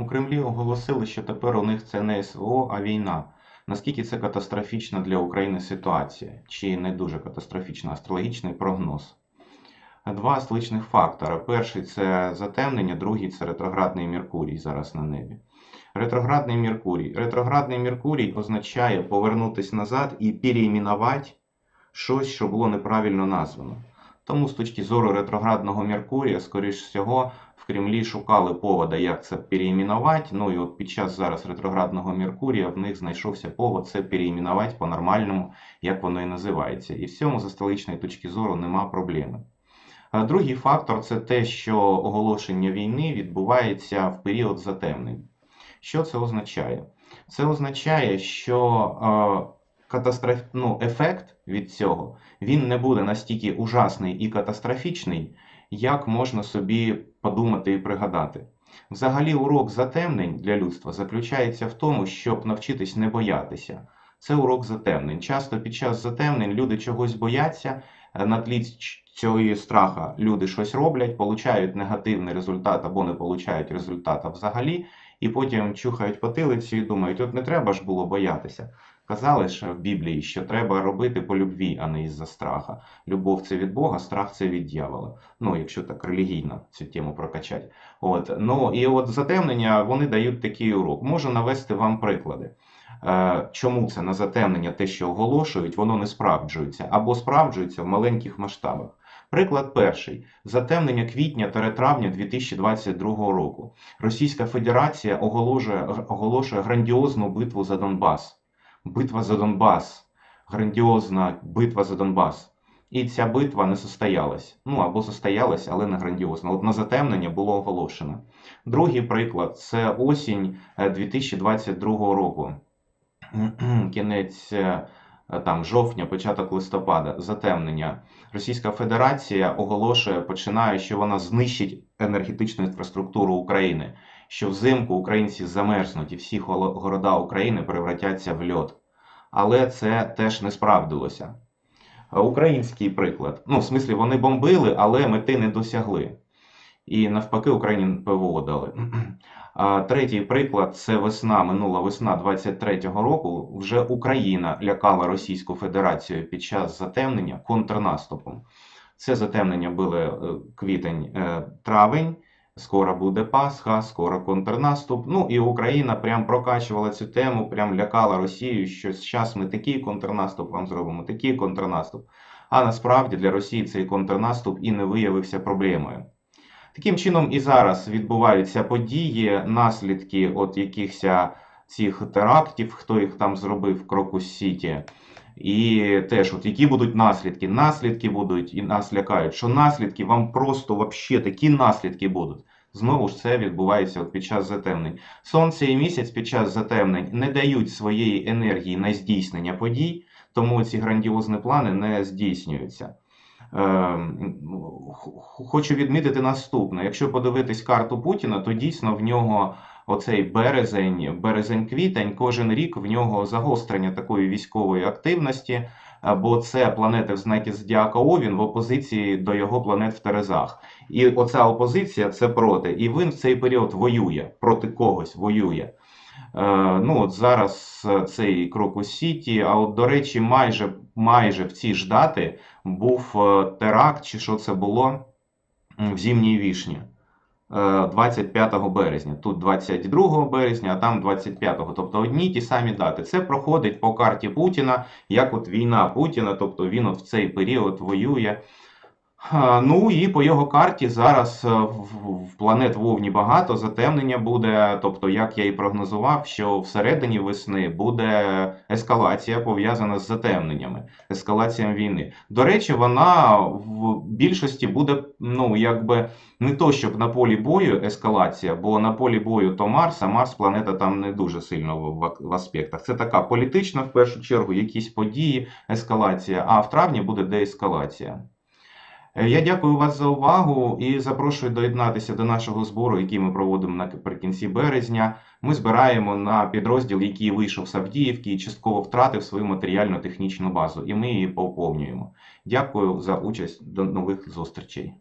У Кремлі оголосили, що тепер у них це не СВО, а війна. Наскільки це катастрофічна для України ситуація? Чи не дуже катастрофічна? Астрологічний прогноз. Два астрологічних фактора. Перший це затемнення, другий це ретроградний Меркурій зараз на небі. Ретроградний Меркурій. Ретроградний Меркурій означає повернутися назад і переіменувати щось, що було неправильно названо. Тому з точки зору ретроградного Меркурія, скоріш всього, Кремлі шукали повода, як це переіменувати. Ну і от під час зараз ретроградного Меркурія в них знайшовся повод це переіменувати по-нормальному, як воно і називається. І в цьому з астрологічної точки зору нема проблеми. Другий фактор це те, що оголошення війни відбувається в період затемнень. Що це означає? Це означає, що е, катастроф... ну, ефект від цього він не буде настільки ужасний і катастрофічний, як можна собі подумати і пригадати. Взагалі, урок затемнень для людства заключається в тому, щоб навчитись не боятися. Це урок затемнень. Часто під час затемнень люди чогось бояться, е, на тлі цього страха люди щось роблять, получають негативний результат або не получають результата взагалі, і потім чухають потилицю і думають, от не треба ж було боятися. Казали ж в Біблії, що треба робити по любві, а не із-за страха. Любов це від Бога, страх це від дьявола. Ну, якщо так релігійно цю тему прокачати. От. Ну і от затемнення вони дають такий урок. Можу навести вам приклади. Е, Чому це на затемнення, те, що оголошують, воно не справджується або справджується в маленьких масштабах. Приклад перший: затемнення квітня та травня 2022 року. Російська Федерація оголошує, оголошує грандіозну битву за Донбас. Битва за Донбас. Грандіозна битва за Донбас. І ця битва не состоялась. Ну або состоялась, але не грандіозно. От на затемнення було оголошено. Другий приклад це осінь е, 2022 року. Кінець е, там жовтня, початок листопада, затемнення. Російська Федерація оголошує, починає, що вона знищить енергетичну інфраструктуру України, що взимку українці замерзнуть і всі города України превратяться в льод. Але це теж не справдилося. Український приклад. Ну, в смислі, вони бомбили, але мети не досягли. І навпаки, Україні ПВО дали. Третій приклад це весна, минула весна 23-го року. Вже Україна лякала Російську Федерацію під час затемнення контрнаступом. Це затемнення були е, квітень-травень. Скоро буде Пасха, скоро контрнаступ. Ну і Україна прям прокачувала цю тему, прям лякала Росію, що зараз ми такий контрнаступ вам зробимо, такий контрнаступ. А насправді для Росії цей контрнаступ і не виявився проблемою. Таким чином, і зараз відбуваються події, наслідки от якихось цих терактів, хто їх там зробив в Крокус Сіті. І теж, от які будуть наслідки? Наслідки будуть, і нас лякають, що наслідки вам просто вообще такі наслідки будуть. Знову ж це відбувається от під час затемнень. Сонце і місяць під час затемнень не дають своєї енергії на здійснення подій, тому ці грандіозні плани не здійснюються. Ем, Хочу відмітити наступне: якщо подивитись карту Путіна, то дійсно в нього оцей березень, березень-квітень, кожен рік в нього загострення такої військової активності, е, бо це планети в знакі Зодіака Овін в опозиції до його планет в Терезах. І оця опозиція це проти. І він в цей період воює проти когось воює. Е, ну от зараз е, цей Крокус Сіті, а от, до речі, майже, майже в ці ж дати був е, теракт, чи що це було в Зімній Вішні. е, 25 березня. Тут 22 березня, а там 25. Тобто одні ті самі дати. Це проходить по карті Путіна, як от війна Путіна, тобто він от в цей період воює. Ну і по його карті зараз е, в, планет Вовні багато, затемнення буде. Тобто, як я і прогнозував, що всередині весни буде ескалація пов'язана з затемненнями, ескалацією війни. До речі, вона в більшості буде, ну якби не то, щоб на полі бою ескалація, бо на полі бою то Марс, а Марс планета там не дуже сильно в, в аспектах. Це така політична, в першу чергу, якісь події, ескалація, а в травні буде деескалація. Е, Я дякую вас за увагу і запрошую доєднатися до нашого збору, який ми проводимо наприкінці березня. Ми збираємо на підрозділ, який вийшов з Авдіївки і частково втратив свою матеріально-технічну базу, і ми її поповнюємо. Дякую за участь. До нових зустрічей.